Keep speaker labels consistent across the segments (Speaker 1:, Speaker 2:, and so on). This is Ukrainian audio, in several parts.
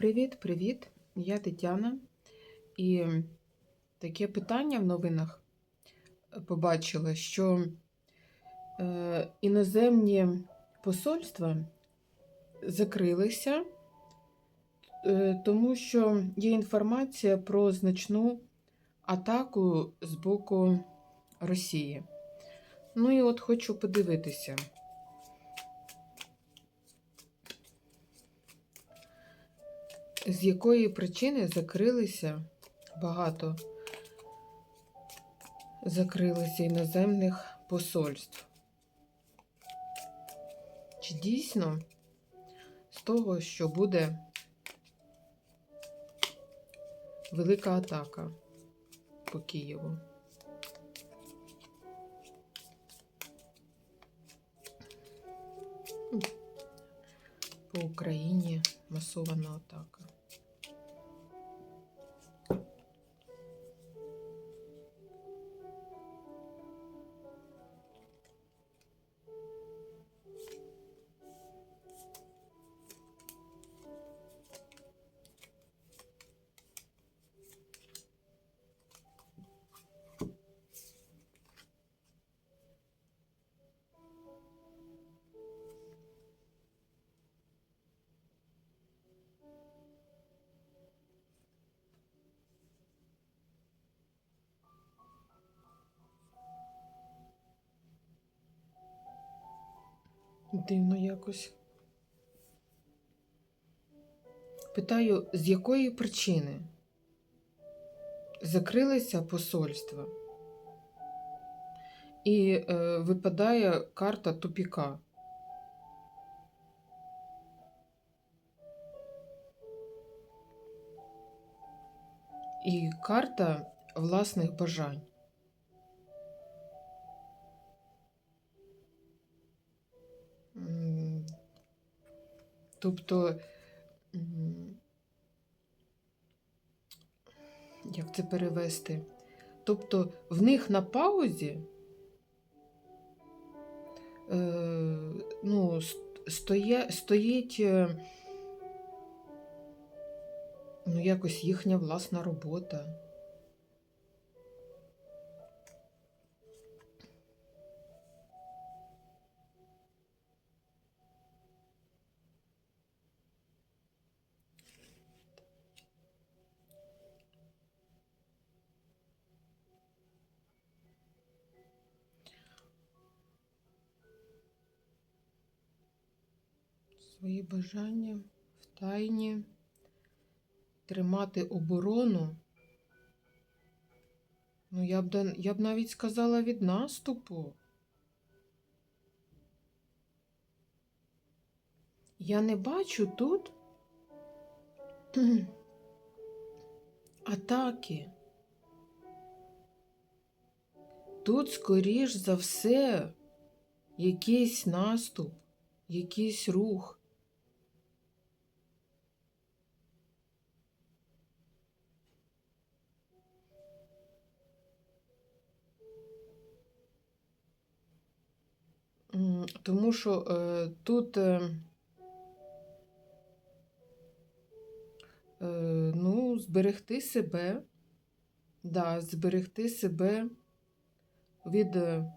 Speaker 1: Привіт-привіт! Я Тетяна. І таке питання в новинах побачила, що е, іноземні посольства закрилися, е, тому що є інформація про значну атаку з боку Росії. Ну і от хочу подивитися. З якої причини закрилися багато закрилися іноземних посольств? Чи дійсно з того, що буде велика атака по Києву? По Україні масована атака. Дивно якось. Питаю, з якої причини закрилися посольства? І е, випадає карта тупіка. І карта власних бажань. Тобто, як це перевести? Тобто в них на паузі е, ну, стоє, стоїть е, ну, якось їхня власна робота. Свої бажання в тайні, тримати оборону. Ну, я б, я б навіть сказала від наступу. Я не бачу тут атаки. Тут, скоріш за все, якийсь наступ, якийсь рух. Тому що е, тут е, е, ну, зберегти себе, да, зберегти себе від е,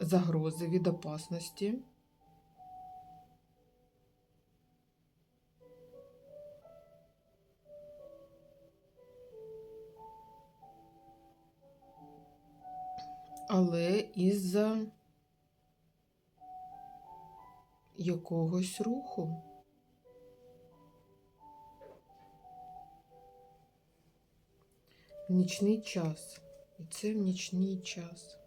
Speaker 1: загрози, від опасності. Але із-за якогось руху. В нічний час. І це в нічний час.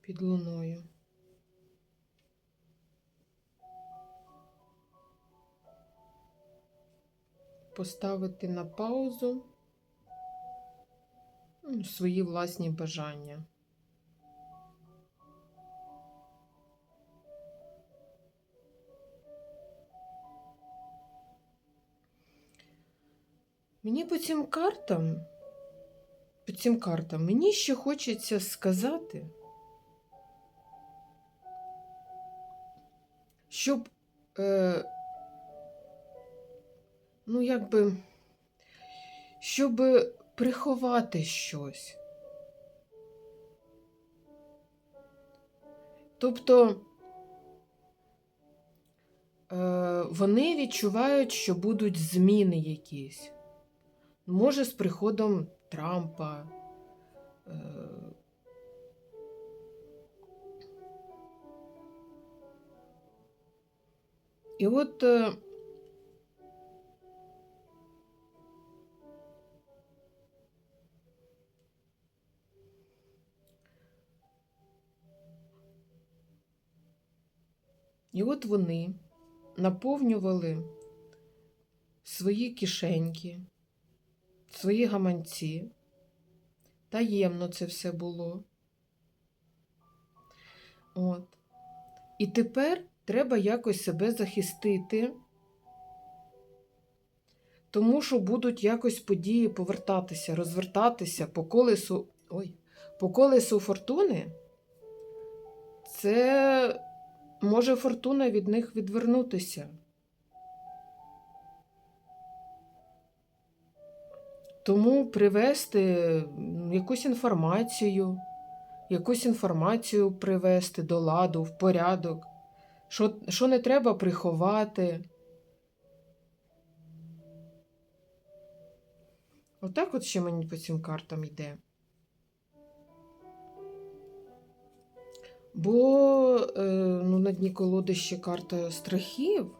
Speaker 1: Під луною. Поставити на паузу ну, свої власні бажання. Мені по цим картам, по цим картам, мені ще хочеться сказати, щоб, е, ну, якби, щоб приховати щось. Тобто е, вони відчувають, що будуть зміни якісь. Може, з приходом Трампа. Е, І от е, І от вони наповнювали свої кишеньки, свої гаманці. Таємно це все було. От. І тепер треба якось себе захистити, тому що будуть якось події повертатися, розвертатися по колесу. Ой, по колесу фортуни. Це може фортуна від них відвернутися. Тому привести якусь інформацію, якусь інформацію привести до ладу, в порядок, що, що не треба приховати. Отак от ще мені по цим картам йде. Бо е, ну, на дні колоди карта страхів.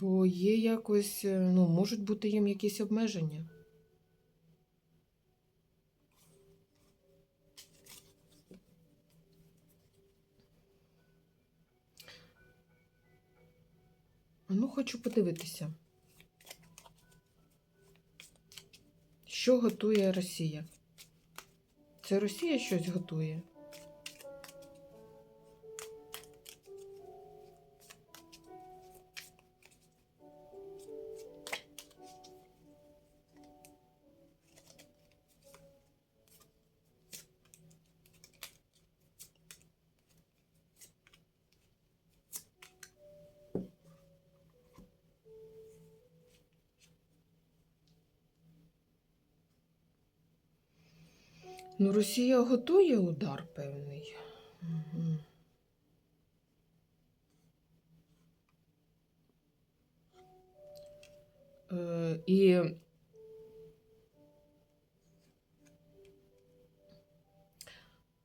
Speaker 1: Бо є якось, е, ну, можуть бути їм якісь обмеження. Ну, хочу подивитися. Що готує Росія? Це Росія щось готує? Ну, Росія готує удар певний. Угу. Е, і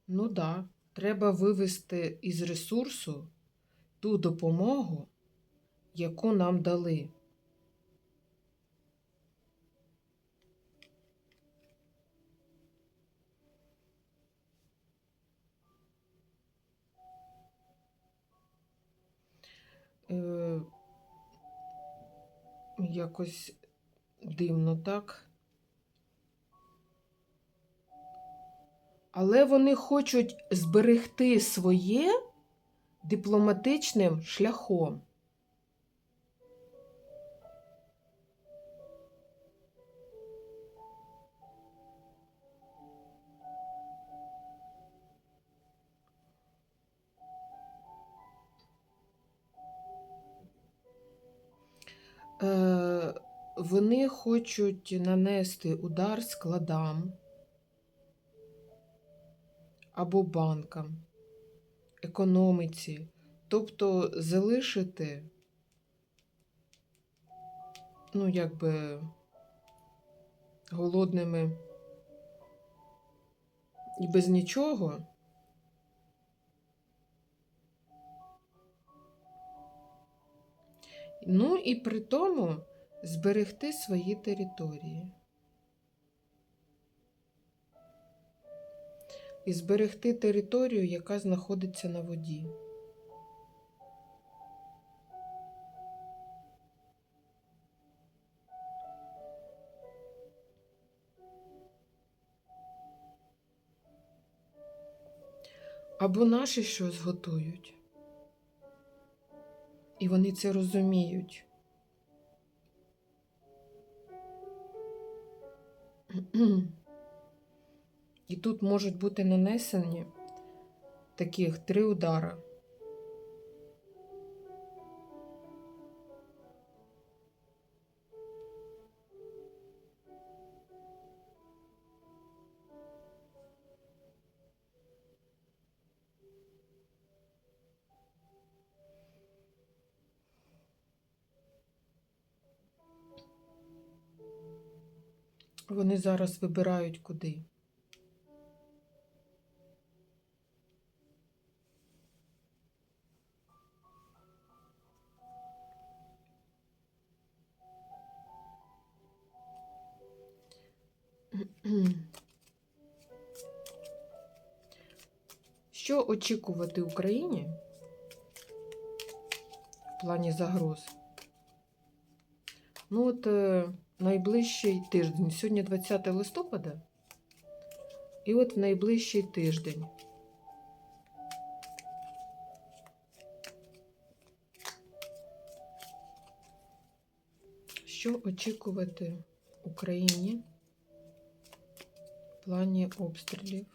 Speaker 1: ну да, треба вивести із ресурсу ту допомогу, яку нам дали. Е, якось дивно, так? Але вони хочуть зберегти своє дипломатичним шляхом. Хочуть нанести удар складам або банкам, економіці, тобто залишити, ну, якби голодними і без нічого. Ну і при тому зберегти свої території. І зберегти територію, яка знаходиться на воді. Або наші щось готують, і вони це розуміють. І тут можуть бути нанесені таких три удара. Вони зараз вибирають куди. Що очікувати Україні в плані загроз? Ну, от е, найближчий тиждень. Сьогодні 20 листопада. І от в найближчий тиждень. Що очікувати Україні в плані обстрілів?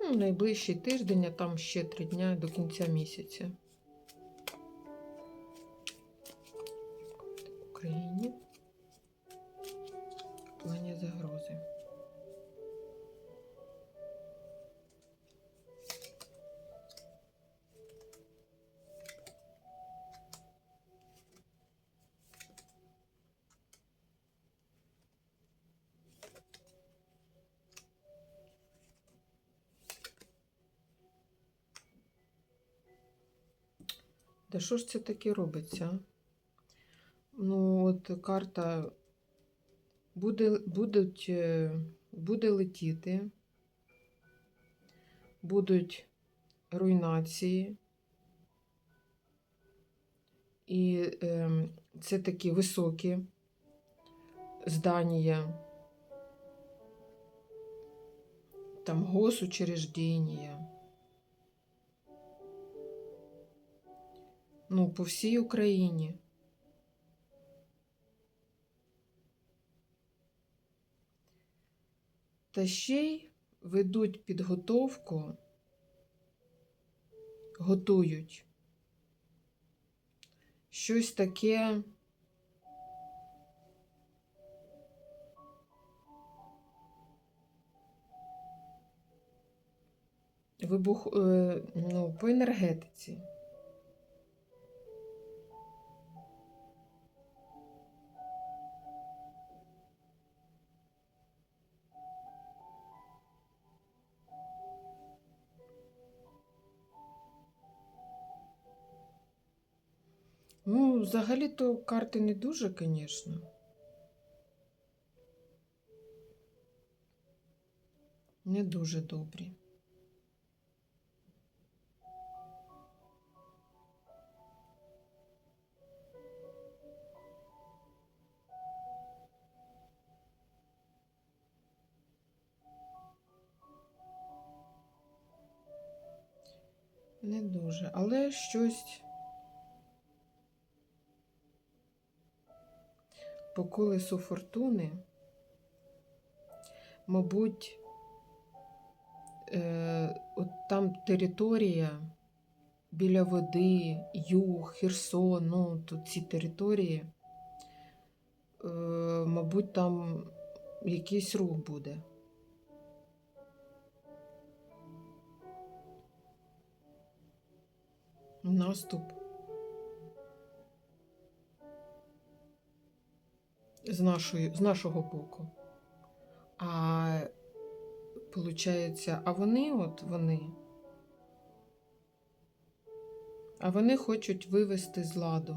Speaker 1: Ну, найближчий тиждень, а там ще три дня до кінця місяця. Що ж це таке робиться? Ну, от карта буде, будуть, е, буде летіти, будуть руйнації. І е, це такі високі здання, там госучреждення. Ну, по всій Україні. Та ще й ведуть підготовку, готують щось таке. Вибух е, ну, по енергетиці. Ну, взагалі-то карти не дуже, звісно. Не дуже добрі. Не дуже, але щось по колесу фортуни, мабуть, е, от там територія біля води, Юг, Херсон, ну, тут ці території, е, мабуть, там якийсь рух буде. Наступ. З, нашої, з нашого боку. А получається, а вони, от вони, а вони хочуть вивести з ладу.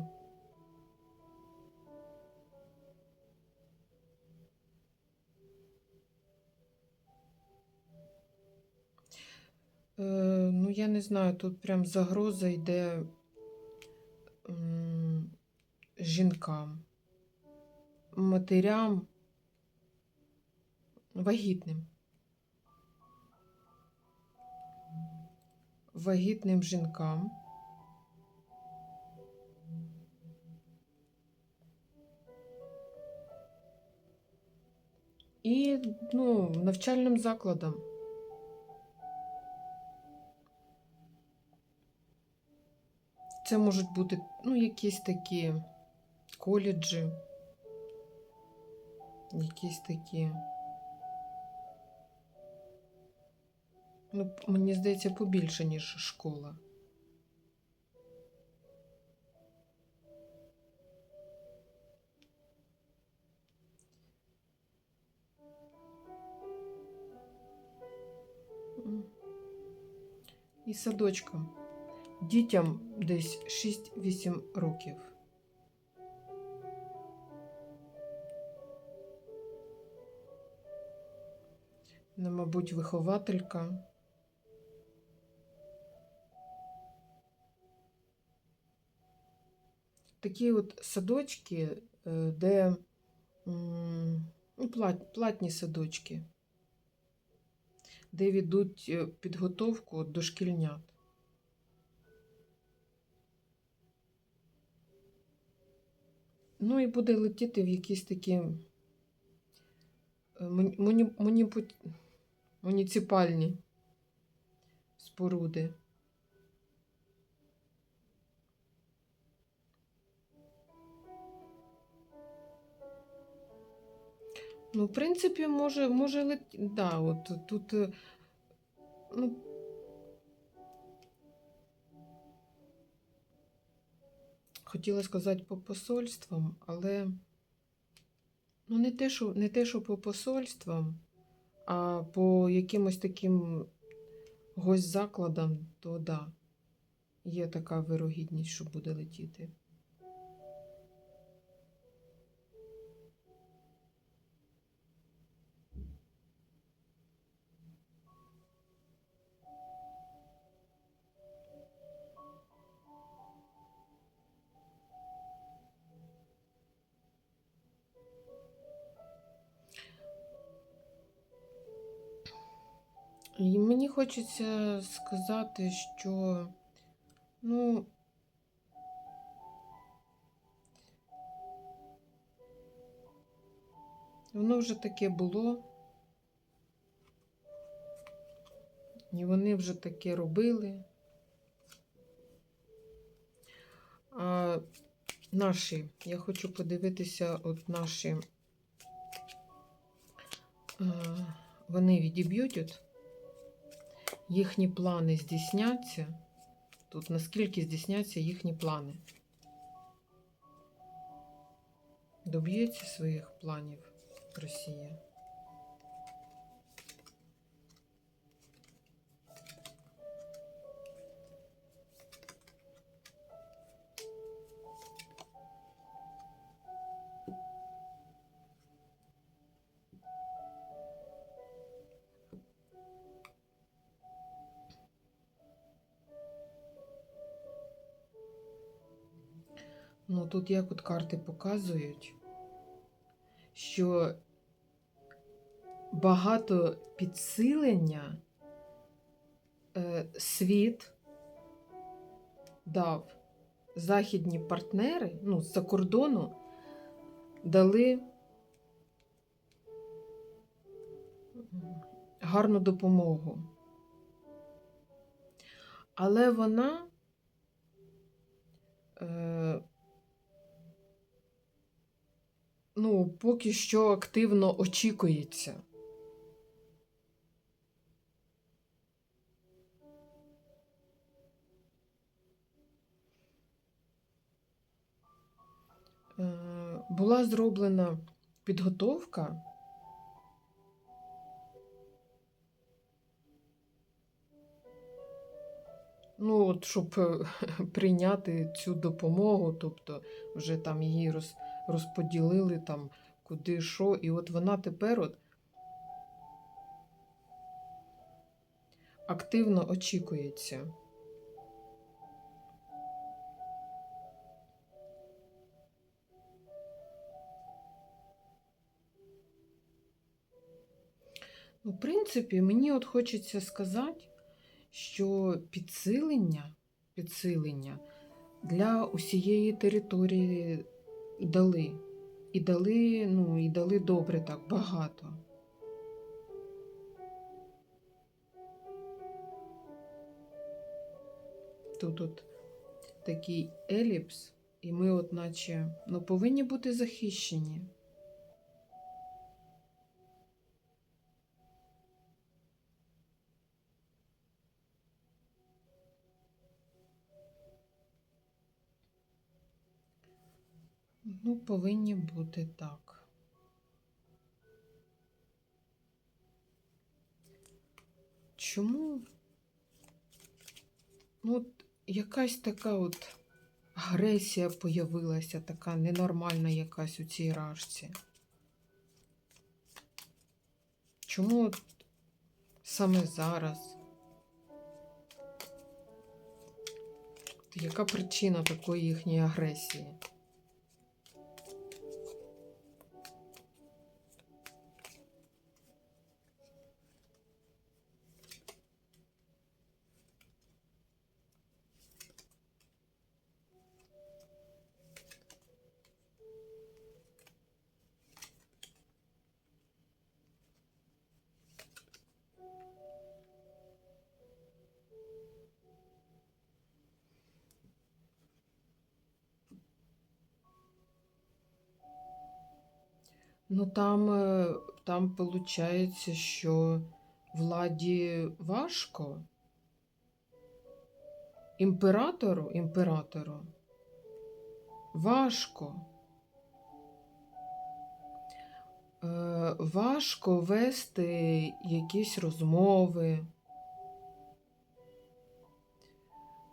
Speaker 1: Е, ну, я не знаю, тут прям загроза йде жінкам матерям вагітним. Вагітним жінкам. І ну, навчальним закладам. Це можуть бути ну, якісь такі коледжі якісь такі. Ну, мені здається, побільше, ніж школа. І садочком. Дітям десь 6-8 років. Мабуть, вихователька. Такі от садочки, е, де ну, плат, платні садочки, де ведуть е, підготовку до шкільнят. Ну і буде летіти в якісь такі е, муні- муніципальні споруди. Ну, в принципі, може, може летіти. Да, от тут. е, Ну, хотіла сказати по посольствам, але ну, не те, що, не те, що по посольствам, а по якимось таким госзакладам, то да, є така вирогідність, що буде летіти. І мені хочеться сказати, що ну. Воно вже таке було. І вони вже таке робили. А наші, я хочу подивитися, от наші, е, вони відіб'ють, от, їхні плани здійсняться. Тут наскільки здійсняться їхні плани. Доб'ється своїх планів Росія. Ну, тут як от карти показують, що багато підсилення е, світ дав західні партнери, ну, з-за кордону дали гарну допомогу. Але вона е, ну, поки що активно очікується. Е, Була зроблена підготовка. Ну, от, щоб е, прийняти цю допомогу, тобто вже там її роз, розподілили там куди що, і от вона тепер от активно очікується. Ну, в принципі, мені от хочеться сказати, що підсилення, підсилення для усієї території дали. І дали, ну, і дали добре так, багато. Тут от такий еліпс, і ми, от наче, ну, повинні бути захищені. Ну, повинні бути так. Чому? Ну, от якась така от агресія появилася, така ненормальна якась у цій рашці. Чому от саме зараз? Яка причина такої їхньої агресії? Ну, там, е, там виходить, що владі важко. Імператору, імператору важко. Е, важко вести якісь розмови.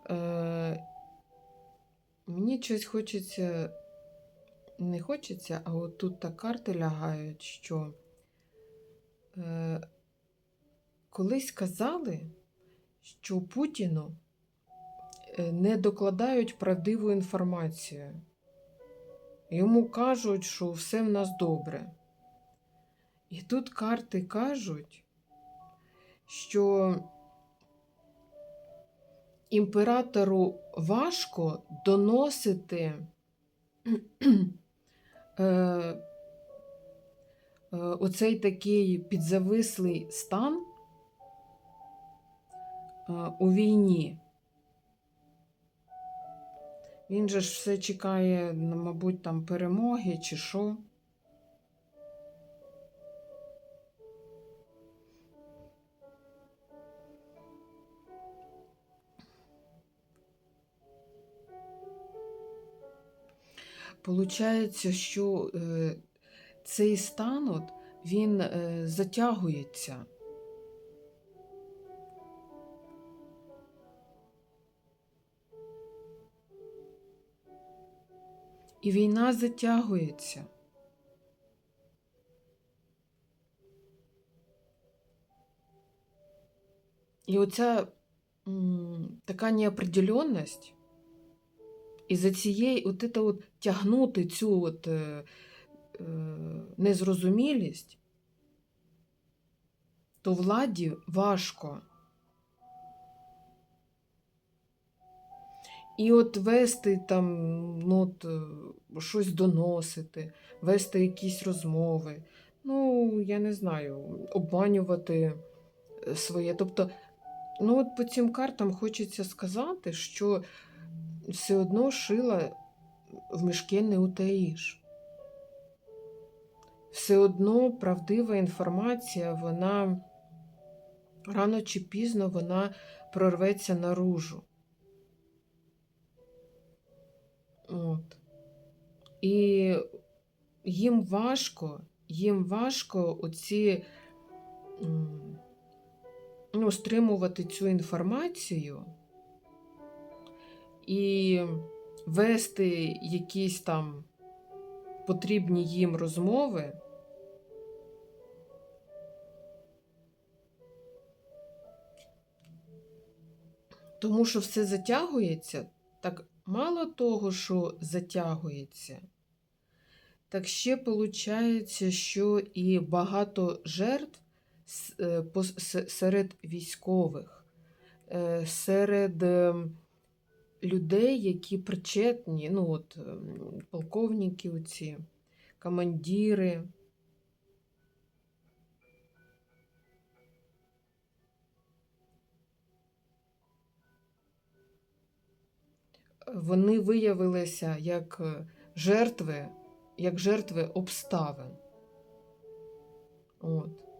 Speaker 1: Е, мені щось хочеться не хочеться, а от тут так карти лягають, що е, колись казали, що Путіну е, не докладають правдиву інформацію. Йому кажуть, що все в нас добре. І тут карти кажуть, що імператору важко доносити е, е, оцей такий підзавислий стан е, у війні. Він же ж все чекає, ну, мабуть, там перемоги чи що. Получається, що е, цей стан от, він е, затягується. І війна затягується. І оця м, така неопределенность, і за цієї от это от тягнути цю от, е, е, незрозумілість, то владі важко. І от вести там, ну, от, е, щось доносити, вести якісь розмови, ну, я не знаю, обманювати е, своє. Тобто, ну, от по цим картам хочеться сказати, що все одно шила в мішки не утаїш. Все одно правдива інформація, вона рано чи пізно вона прорветься наружу. От. І їм важко, їм важко оці ну, стримувати цю інформацію і вести якісь там потрібні їм розмови. Тому що все затягується, так мало того, що затягується, так ще виходить, що і багато жертв е, серед військових. е, серед е, людей, які причетні, ну от е, полковники, оці, командири. Вони виявилися як е, жертви, як жертви обставин. От.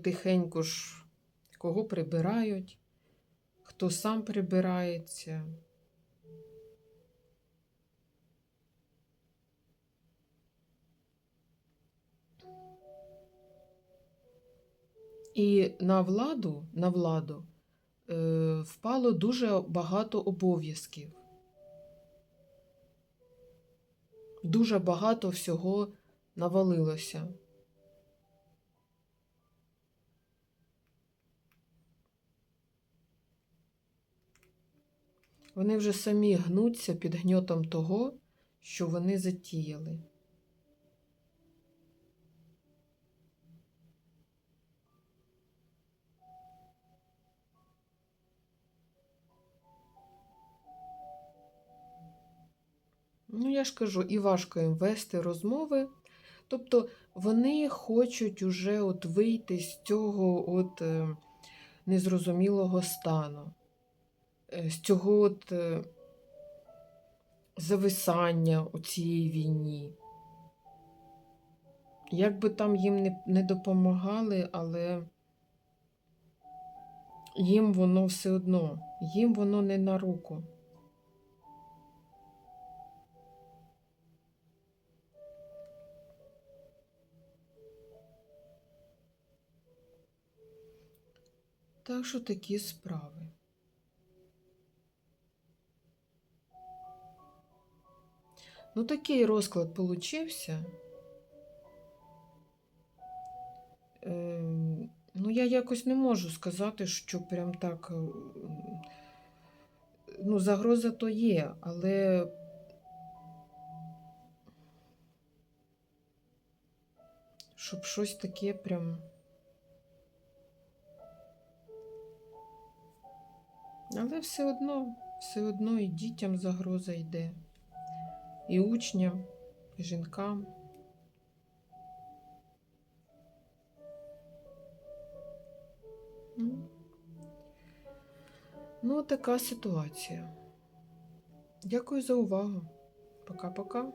Speaker 1: Потихеньку ж кого прибирають, хто сам прибирається. І на владу, на владу е, впало дуже багато обов'язків. Дуже багато всього навалилося. Вони вже самі гнуться під гньотом того, що вони затіяли. Ну, я ж кажу, і важко їм вести розмови. Тобто вони хочуть уже от вийти з цього от е, незрозумілого стану, з цього от е, зависання у цій війні. Як би там їм не, не допомагали, але їм воно все одно, їм воно не на руку. Так що такі справи. Ну, такий розклад получився. Ем, ну, я якось не можу сказати, що прям так. е, Ну, загроза то є, але. Щоб щось таке прям. Але все одно, все одно і дітям загроза йде, і учням, і жінкам. Ну, Ну, така ситуація. Дякую за увагу. Пока-пока.